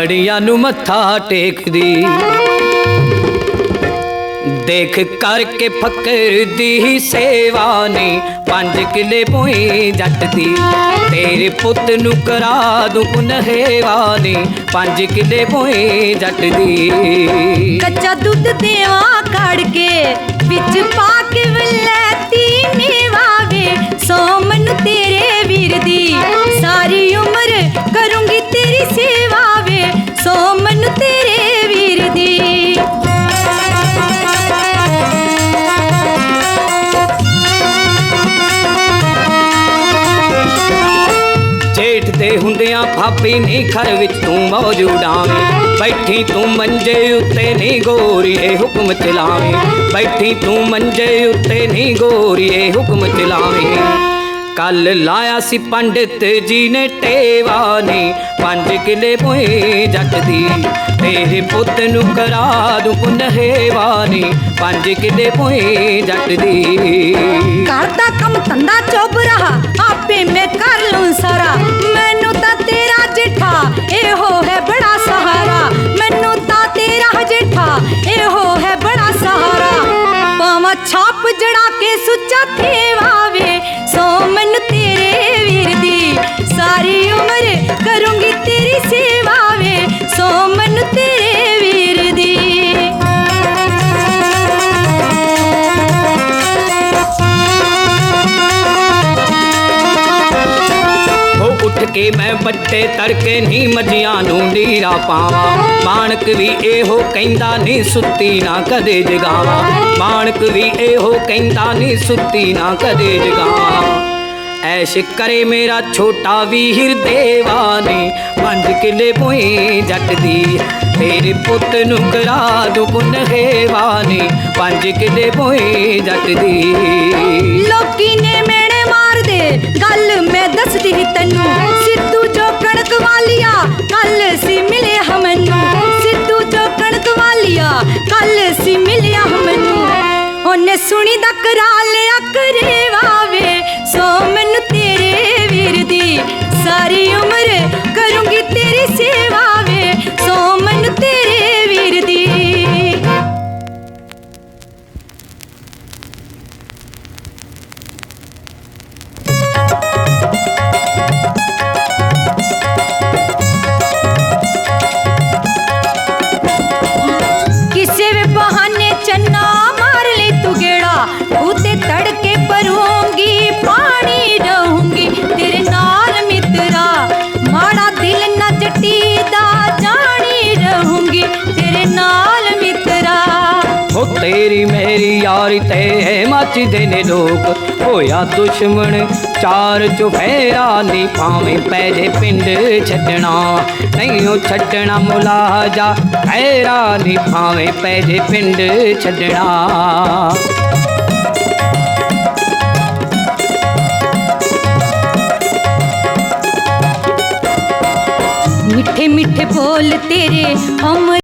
ਬੜੀਆਂ ਨੂੰ ਮੱਥਾ ਟੇਕਦੀ। ਦੇਖ ਕਰਕੇ ਫਕਰ ਦੀ ਸੇਵਾ ਨੇ, ਪੰਜ ਕਿਲੇ ਪੋਈ ਜੱਟ ਦੀ ਤੇਰੇ ਪੁੱਤ ਨੂੰ ਕਰਾ ਦੂੰ ਪੁਨਹੇਵਾ ਨੇ, ਪੰਜ ਕਿਲੇ ਪੋਈ ਜੱਟ ਦੀ ਕੱਚਾ ਦੁੱਧ ਦੇਵਾ ਕੜ ਕੇ, ਵਿੱਚ ਪਾ ਕੇ ਦੇ ਹੁੰਦਿਆਂ ਭਾਬੀ ਨਹੀਂ ਘਰ ਵਿੱਚ ਤੂੰ ਮੌਜੂਦਾਵੇਂ ਬੈਠੀ ਤੂੰ ਮੰਜੇ ਉੱਤੇ ਨਹੀਂ ਗੋਰੀਏ ਹੁਕਮ ਚਲਾਵੇਂ। ਬੈਠੀ ਤੂੰ ਮੰਜੇ ਉੱਤੇ ਨਹੀਂ ਗੋਰੀਏ ਹੁਕਮ ਚਲਾਵੇਂ। ਕੱਲ ਲਾਇਆ ਸੀ ਪੰਡਿਤ ਜੀ ਨੇ ਟੇਵਾ ਨੇ, ਪੰਜ ਕਿਲੇ ਪੋਏ ਜੱਟ ਦੀ। ਤੇਰੇ ਪੁੱਤ ਨੂੰ ਕਰਾ ਦੂੰ ਪੁਨਹੇਵਾ ਨੇ, ਪੰਜ ਕਿਲੇ ਪੋਏ ਜੱਟ ਦੀ। ਘਰ ਦਾ ਕੰਮ ਧੰਦਾ ਚੁੱਪ ਰਹਾ, ਆਪੇ ਮੈਂ ਕਰ ਲੂੰ ਸਾਰਾ। ਕੇ ਕੇ ਮੈਂ ਬੱਟੇ ਤੜਕੇ ਨਹੀਂ ਮੱਝੀਆਂ ਨੂੰ ਨੀਰਾ ਪਾਵਾਂ। ਮਾਣਕ ਵੀ ਇਹੋ ਕਹਿੰਦਾ ਨਹੀਂ ਸੁੱਤੀ ਨਾ ਕਦੇ ਜਗਾਵਾਂ। ਮਾਣਕ ਵੀ ਇਹੋ ਕਹਿੰਦਾ ਨਹੀਂ ਸੁੱਤੀ ਨਾ ਕਦੇ ਜਗਾਵਾਂ। ਐਸ਼ ਕਰੇ ਮੇਰਾ ਛੋਟਾ ਵੀਰ ਦੇਵਾ ਪੰਜ ਕਿਲੇ ਪੋਏ ਜੱਟ ਦੀ। ਤੇਰੇ ਪੁੱਤ ਨੂੰ ਕਰਾ ਦੂ ਪੁਨਹੇਵਾ ਪੰਜ ਕਿਲੇ ਪੋਏ ਜੱਟ ਦੀ। ਲੋਕੀ ਨੇ ਮੇਰੇ ਮਾਰਦੇ, ਗੱਲ ਮੈਂ ਦੱਸਦੀ ਸੀ ਸੁਣੀ ਦਾ ਕਰਾ ਲਿਆ ਕਰੇਵਾ ਹੋ ਤੇਰੀ ਮੇਰੀ ਯਾਰੀ ਤੇ ਮੱਚਦੇ ਨੇ ਲੋਕ ਹੋਇਆ ਦੁਸ਼ਮਣ ਚਾਰ ਚੁਫੇਰਾ ਨਹੀਂ ਭਾਵੇਂ ਪੈ ਜੇ ਪਿੰਡ ਛੱਡਣਾ ਨਹੀਂ ਉਹ ਛੱਡਣਾ ਮੁਲਾਜਾ ਖੈਰਾ ਨਹੀਂ ਭਾਵੇਂ ਪੈ ਜੇ ਪਿੰਡ ਛੱਡਣਾ ਮਿੱਠੇ ਮਿੱਠੇ ਬੋਲ ਤੇਰੇ ਅਮਰ